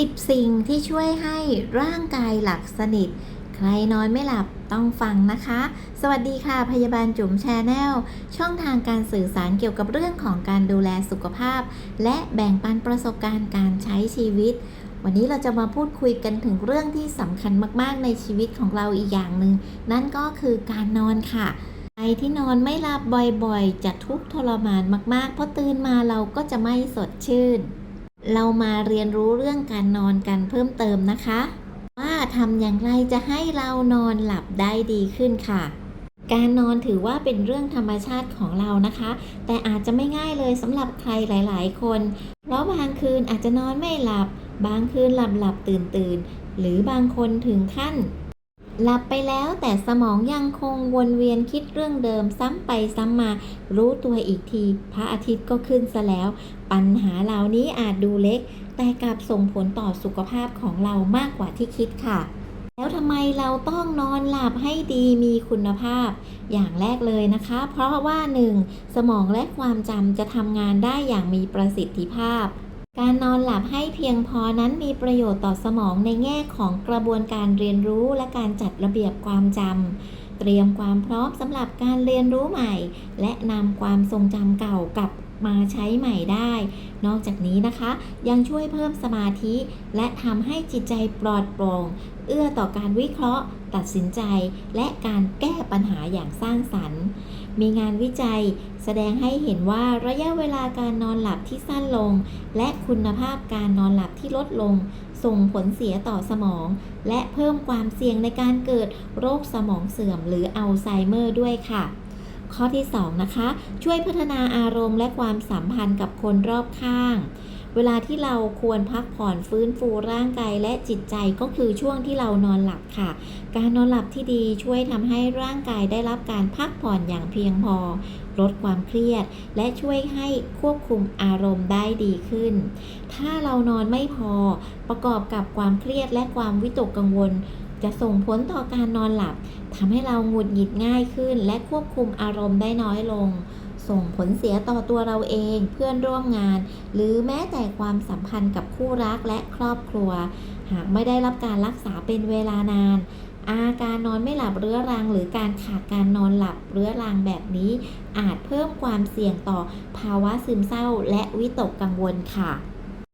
10 สิ่งที่ช่วยให้ร่างกายหลับสนิท ใครนอนไม่หลับต้องฟังนะคะ สวัสดีค่ะ พยาบาลจุ๋มแชนแนล ช่องทางการสื่อสารเกี่ยวกับเรื่องของการดูแลสุขภาพ และแบ่งปันประสบการณ์การใช้ชีวิต วันนี้เราจะมาพูดคุยกันถึงเรื่องที่สำคัญมากๆ ในชีวิตของเราอีกอย่างหนึ่ง นั่นก็คือการนอนค่ะใครที่นอนไม่หลับบ่อยๆ จะทุกข์ทรมานมากๆ เพราะตื่นมาเราก็จะไม่สดชื่น เรามาเรียนรู้เรื่องการนอนกันเพิ่มเติมนะคะ ว่าทำอย่างไรจะให้เรานอนหลับได้ดีขึ้นค่ะ การนอนถือว่าเป็นเรื่องธรรมชาติของเรานะคะ แต่อาจจะไม่ง่ายเลยสำหรับใครหลาย ๆ คน เพราะบางคืนอาจจะนอนไม่หลับ บางคืนหลับหลับตื่นตื่นหรือบางคนถึงขั้น หลับไปแล้วแต่สมองยังคงวนเวียนคิดเรื่องเดิมซ้ำไปซ้ำมา รู้ตัวอีกที พระอาทิตย์ก็ขึ้นซะแล้ว ปัญหาเหล่านี้อาจดูเล็ก แต่กลับส่งผลต่อสุขภาพของเรามากกว่าที่คิดค่ะ แล้วทำไมเราต้องนอนหลับให้ดีมีคุณภาพ อย่างแรกเลยนะคะ เพราะว่า 1. สมองและความจำจะทำงานได้อย่างมีประสิทธิภาพ การนอนหลับให้เพียงพอนั้นมีประโยชน์ต่อสมองในแง่ของกระบวนการเรียนรู้และการจัดระเบียบความจำเตรียมความพร้อมสำหรับการเรียนรู้ใหม่ และนำความทรงจำเก่ากลับ มาใช้ใหม่ได้ นอกจากนี้นะคะ ยังช่วยเพิ่มสมาธิ และทำให้จิตใจปลอดโปร่ง เอื้อต่อการวิเคราะห์ ตัดสินใจ และการแก้ปัญหาอย่างสร้างสรรค์ มีงานวิจัยแสดงให้เห็นว่าระยะเวลาการนอนหลับที่สั้นลง และคุณภาพการนอนหลับที่ลดลง ส่งผลเสียต่อสมอง และเพิ่มความเสี่ยงในการเกิดโรคสมองเสื่อมหรืออัลไซเมอร์ด้วยค่ะ ข้อที่ 2 นะคะ ช่วยพัฒนาอารมณ์และความสัมพันธ์กับคนรอบข้าง เวลาที่เราควรพักผ่อนฟื้นฟูร่างกายและจิตใจก็คือช่วงที่เรานอนหลับค่ะ การนอนหลับที่ดีช่วยทำให้ร่างกายได้รับการพักผ่อนอย่างเพียงพอลดความเครียด และช่วยให้ควบคุมอารมณ์ได้ดีขึ้น ถ้าเรานอนไม่พอประกอบกับความเครียดและความวิตกกังวล จะส่งผลต่อการนอนหลับทำให้เราหงุดหงิดง่ายขึ้น และควบคุมอารมณ์ได้น้อยลง ส่งผลเสียต่อตัวเราเอง เพื่อนร่วมงาน หรือแม้แต่ความสัมพันธ์กับคู่รักและครอบครัว หากไม่ได้รับการรักษาเป็นเวลานานอาการนอนไม่หลับเรื้อรัง หรือการขาดการนอนหลับเรื้อรังแบบนี้ อาจเพิ่มความเสี่ยงต่อภาวะซึมเศร้าและวิตกกังวลค่ะ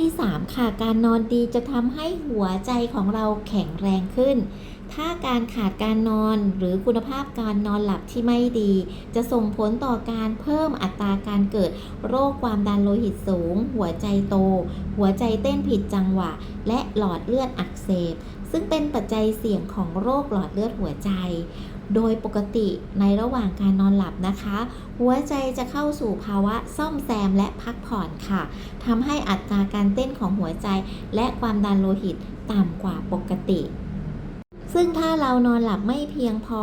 ที่ 3 ค่ะ การนอนดีจะทำให้หัวใจของเราแข็งแรงขึ้น ถ้าการขาดการนอนหรือคุณภาพการนอนหลับที่ไม่ดี จะส่งผลต่อการเพิ่มอัตราการเกิด โรคความดันโลหิตสูง หัวใจโต หัวใจเต้นผิดจังหวะ และหลอดเลือดอักเสบซึ่งเป็นปัจจัยเสี่ยงของโรคหลอดเลือดหัวใจ โดยปกติในระหว่างการนอนหลับนะคะ หัวใจจะเข้าสู่ภาวะซ่อมแซมและพักผ่อนค่ะทำให้อัตราการเต้นของหัวใจและความดันโลหิตต่ำกว่าปกติ ซึ่งถ้าเรานอนหลับไม่เพียงพอ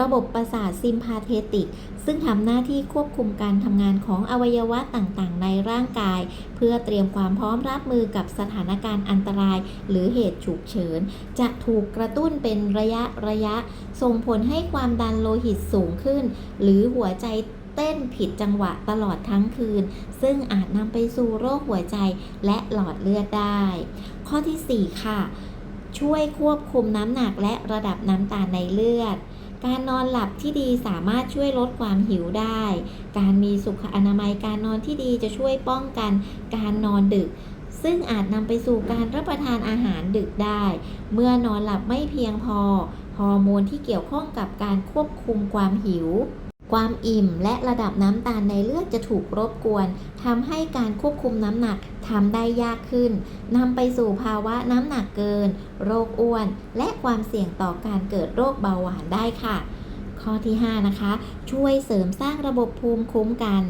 ระบบประสาทซิมพาเทติก ซึ่งทำหน้าที่ควบคุมการทำงานของอวัยวะต่างๆ ในร่างกาย เพื่อเตรียมความพร้อมรับมือกับสถานการณ์อันตราย หรือเหตุฉุกเฉิน จะถูกกระตุ้นเป็นระยะระยะ ส่งผลให้ความดันโลหิตสูงขึ้น หรือหัวใจเต้นผิดจังหวะตลอดทั้งคืน ซึ่งอาจนำไปสู่โรคหัวใจและหลอดเลือดได้ ข้อทีสี่4 ค่ะ ช่วยควบคุมน้ำหนักและระดับน้ำตาลในเลือด การนอนหลับที่ดีสามารถช่วยลดความหิวได้ การมีสุขอนามัยการนอนที่ดีจะช่วยป้องกันการนอนดึก ซึ่งอาจนำไปสู่การรับประทานอาหารดึกได้ เมื่อนอนหลับไม่เพียงพอ ฮอร์โมนที่เกี่ยวข้องกับการควบคุมความหิว ความอิ่มและระดับน้ำตาลในเลือดจะถูกรบกวนทำให้การควบคุมน้ำหนักทำได้ยากขึ้นนำไปสู่ภาวะน้ำหนักเกิน โรคอ้วน และความเสี่ยงต่อการเกิดโรคเบาหวานได้ค่ะ ข้อที่ 5 นะคะ ช่วยเสริมสร้างระบบภูมิคุ้มกัน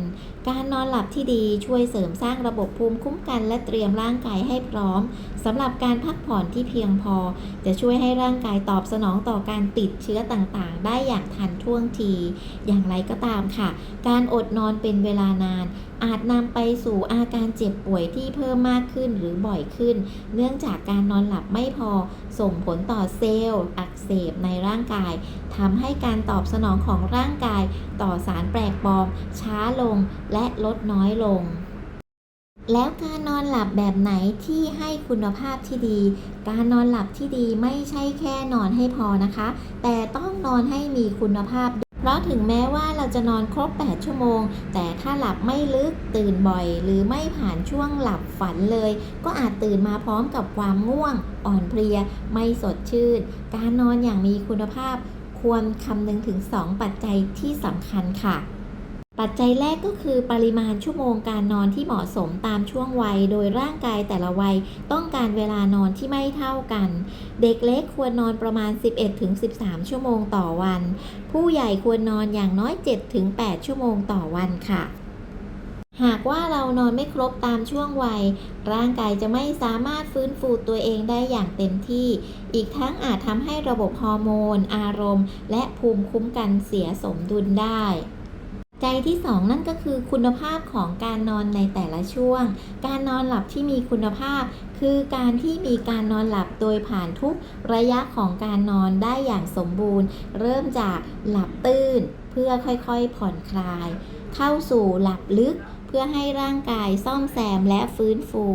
การนอนหลับที่ดีช่วยเสริมสร้างระบบภูมิคุ้มกัน และเตรียมร่างกายให้พร้อมสำหรับการพักผ่อนที่เพียงพอ จะช่วยให้ร่างกายตอบสนองต่อการติดเชื้อต่างๆ ได้อย่างทันท่วงที อย่างไรก็ตามค่ะ การอดนอนเป็นเวลานาน อาจนำไปสู่อาการเจ็บป่วยที่เพิ่มมากขึ้นหรือบ่อยขึ้น เนื่องจากการนอนหลับไม่พอส่งผลต่อเซลล์ อักเสบในร่างกายทำให้การตอบสนองของร่างกายต่อสารแปลกปลอม ช้าลงและลดน้อยลง แล้วการนอนหลับแบบไหนที่ให้คุณภาพที่ดี การนอนหลับที่ดีไม่ใช่แค่นอนให้พอนะคะ แต่ต้องนอนให้มีคุณภาพเพราะถึงแม้ว่าเราจะนอนครบ 8 ชั่วโมง แต่ถ้าหลับไม่ลึกตื่นบ่อย หรือไม่ผ่านช่วงหลับฝันเลย ก็อาจตื่นมาพร้อมกับความง่วง อ่อนเพลีย ไม่สดชื่น การนอนอย่างมีคุณภาพ ควรคำนึงถึง 2 ปัจจัยที่สำคัญค่ะ ปัจจัยแรกก็คือปริมาณชั่วโมงการนอนที่เหมาะสมตามช่วงวัย โดยร่างกายแต่ละวัยต้องการเวลานอนที่ไม่เท่ากัน เด็กเล็กควรนอนประมาณ 11-13 ชั่วโมงต่อวัน ผู้ใหญ่ควรนอนอย่างน้อย 7-8 ชั่วโมงต่อวันค่ะ หากว่าเรานอนไม่ครบตามช่วงวัย ร่างกายจะไม่สามารถฟื้นฟูตัวเองได้อย่างเต็มที่ อีกทั้งอาจทำให้ระบบฮอร์โมน อารมณ์ และภูมิคุ้มกันเสียสมดุลได้ ใจที่สองนั่นก็คือคุณภาพของการนอนในแต่ละช่วง การนอนหลับที่มีคุณภาพ คือการที่มีการนอนหลับโดยผ่านทุกระยะของการนอนได้อย่างสมบูรณ์ เริ่มจากหลับตื้นเพื่อค่อยๆผ่อนคลาย เข้าสู่หลับลึก เพื่อให้ร่างกายซ่อมแซมและฟื้นฟู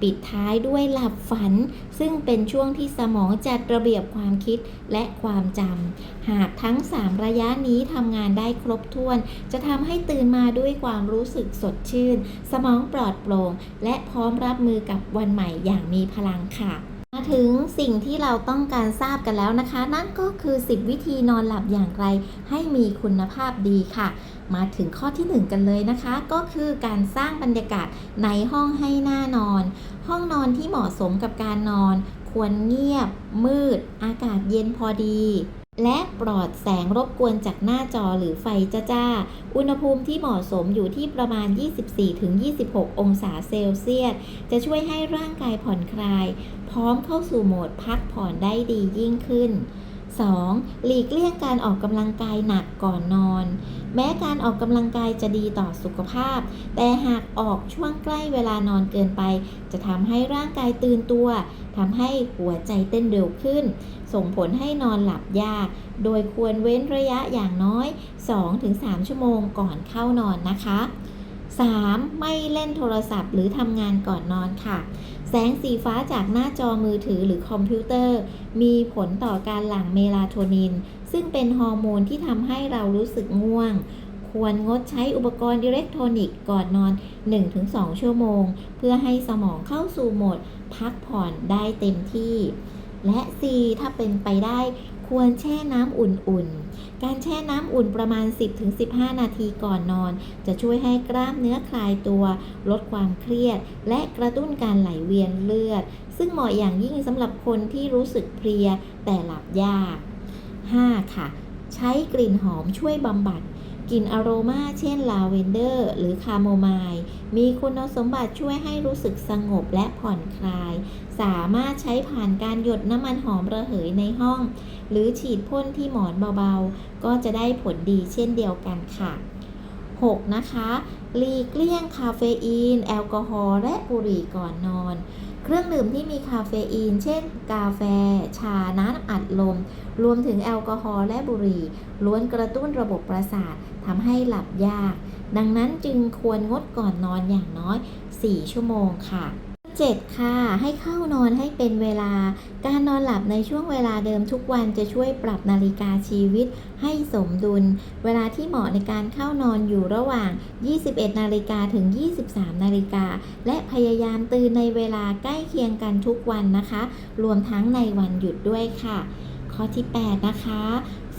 ปิดท้ายด้วยหลับฝัน ซึ่งเป็นช่วงที่สมองจัดระเบียบความคิดและความจำหากทั้ง 3 ระยะนี้ทำงานได้ครบถ้วน จะทำให้ตื่นมาด้วยความรู้สึกสดชื่น สมองปลอดโปร่งและพร้อมรับมือกับวันใหม่อย่างมีพลังค่ะ มาถึงสิ่งที่เราต้องการทราบกันแล้วนะคะ นั่นก็คือ 10 วิธีนอนหลับอย่างไร ให้มีคุณภาพดีค่ะ มาถึงข้อที่ 1 กันเลยนะคะ ก็คือการสร้างบรรยากาศในห้องให้น่านอน ห้องนอนที่เหมาะสมกับการนอน ควรเงียบ มืด อากาศเย็นพอดี และปลอดแสงรบกวนจากหน้าจอหรือไฟจ้าๆ อุณหภูมิที่เหมาะสมอยู่ที่ประมาณ 24-26 องศาเซลเซียส จะช่วยให้ร่างกายผ่อนคลาย พร้อมเข้าสู่โหมดพักผ่อนได้ดียิ่งขึ้น 2. หลีกเลี่ยงการออกกำลังกายหนักก่อนนอน แม้การออกกำลังกายจะดีต่อสุขภาพ แต่หากออกช่วงใกล้เวลานอนเกินไป จะทำให้ร่างกายตื่นตัวทำให้หัวใจเต้นเร็วขึ้น ส่งผลให้นอนหลับยาก โดยควรเว้นระยะอย่างน้อย 2-3 ชั่วโมงก่อนเข้านอนนะคะ 3. ไม่เล่นโทรศัพท์หรือทำงานก่อนนอนค่ะ แสงสีฟ้าจากหน้าจอมือถือหรือคอมพิวเตอร์ มีผลต่อการหลั่งเมลาโทนิน ซึ่งเป็นฮอร์โมนที่ทำให้เรารู้สึกง่วง ควรงดใช้อุปกรณ์อิเล็กทรอนิกส์ก่อนนอน 1-2 ชั่วโมง เพื่อให้สมองเข้าสู่โหมด พักผ่อนได้เต็มที่ และ 4. ถ้าเป็นไปได้ ควรแช่น้ำอุ่นๆ การแช่น้ำอุ่นประมาณ 10-15 นาทีก่อนนอน จะช่วยให้กล้ามเนื้อคลายตัว ลดความเครียด และกระตุ้นการไหลเวียนเลือด ซึ่งเหมาะอย่างยิ่งสำหรับคนที่รู้สึกเพลียแต่หลับยาก 5. ค่ะ ใช้กลิ่นหอมช่วยบำบัด กลิ่นอโรมาเช่นลาเวนเดอร์หรือคาโมไมล์มีคุณสมบัติช่วยให้รู้สึกสงบและผ่อนคลาย สามารถใช้ผ่านการหยดน้ำมันหอมระเหยในห้อง หรือฉีดพ่นที่หมอนเบาๆ ก็จะได้ผลดีเช่นเดียวกันค่ะ 6. นะคะหลีกเลี่ยงคาเฟอีน แอลกอฮอล์และบุหรี่ก่อนนอน เครื่องดื่มที่มีคาเฟอีน เช่น กาแฟ ชา น้ำอัดลม รวมถึงแอลกอฮอล์และบุหรี่ ล้วนกระตุ้นระบบประสาททำให้หลับยาก ดังนั้นจึงควรงดก่อนนอนอย่างน้อย 4 ชั่วโมงค่ะ 7. ค่ะ ให้เข้านอนให้เป็นเวลา การนอนหลับในช่วงเวลาเดิมทุกวันจะช่วยปรับนาฬิกาชีวิตให้สมดุล เวลาที่เหมาะในการเข้านอนอยู่ระหว่าง 21 นาฬิกาถึง 23 นาฬิกา และพยายามตื่นในเวลาใกล้เคียงกันทุกวันนะคะ รวมทั้งในวันหยุดด้วยค่ะ ข้อที่ 8 นะคะ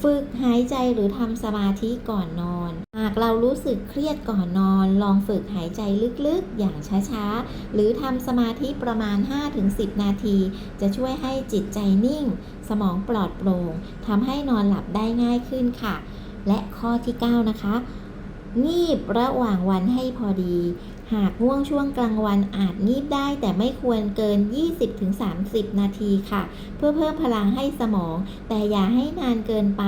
ฝึกหายใจหรือทำสมาธิก่อนนอน หากเรารู้สึกเครียดก่อนนอน ลองฝึกหายใจลึกๆ อย่างช้าๆ หรือทำสมาธิประมาณ 5-10 นาที จะช่วยให้จิตใจนิ่ง สมองปลอดโปร่งทำให้นอนหลับได้ง่ายขึ้นค่ะ และข้อที่ 9 นะคะงีบระหว่างวันให้พอดี หากง่วงช่วงกลางวันอาจงีบได้แต่ไม่ควรเกิน 20-30 นาทีค่ะ เพื่อเพิ่มพลังให้สมอง แต่อย่าให้นานเกินไป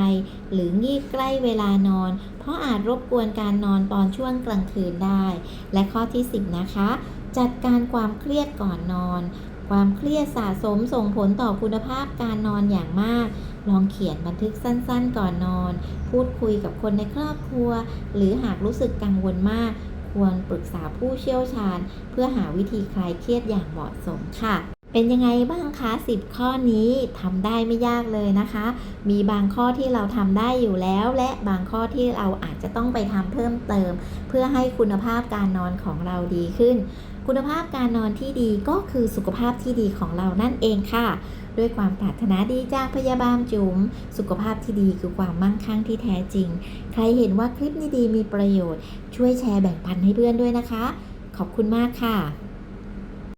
หรืองีบใกล้เวลานอน เพราะอาจรบกวนการนอนตอนช่วงกลางคืนได้ และข้อที่ 10 นะคะ จัดการความเครียดก่อนนอน ความเครียดสะสมส่งผลต่อคุณภาพการนอนอย่างมากลองเขียนบันทึกสั้นๆ ก่อนนอน พูดคุยกับคนในครอบครัว หรือหากรู้สึกกังวลมาก ควรปรึกษาผู้เชี่ยวชาญ เพื่อหาวิธีคลายเครียดอย่างเหมาะสมค่ะ เป็นยังไงบ้างคะ 10 ข้อนี้ทำได้ไม่ยากเลยนะคะ มีบางข้อที่เราทำได้อยู่แล้ว และบางข้อที่เราอาจจะต้องไปทำเพิ่มเติม เพื่อให้คุณภาพการนอนของเราดีขึ้น คุณภาพการนอนที่ดีก็คือสุขภาพที่ดีของเรานั่นเองค่ะ ด้วยความปรารถนาดีจากพยาบาลจุ๋มสุขภาพที่ดีคือความมั่งคั่งที่แท้จริง ใครเห็นว่าคลิปนี้ดีมีประโยชน์ ช่วยแชร์แบ่งปันให้เพื่อนด้วยนะคะ ขอบคุณมากค่ะ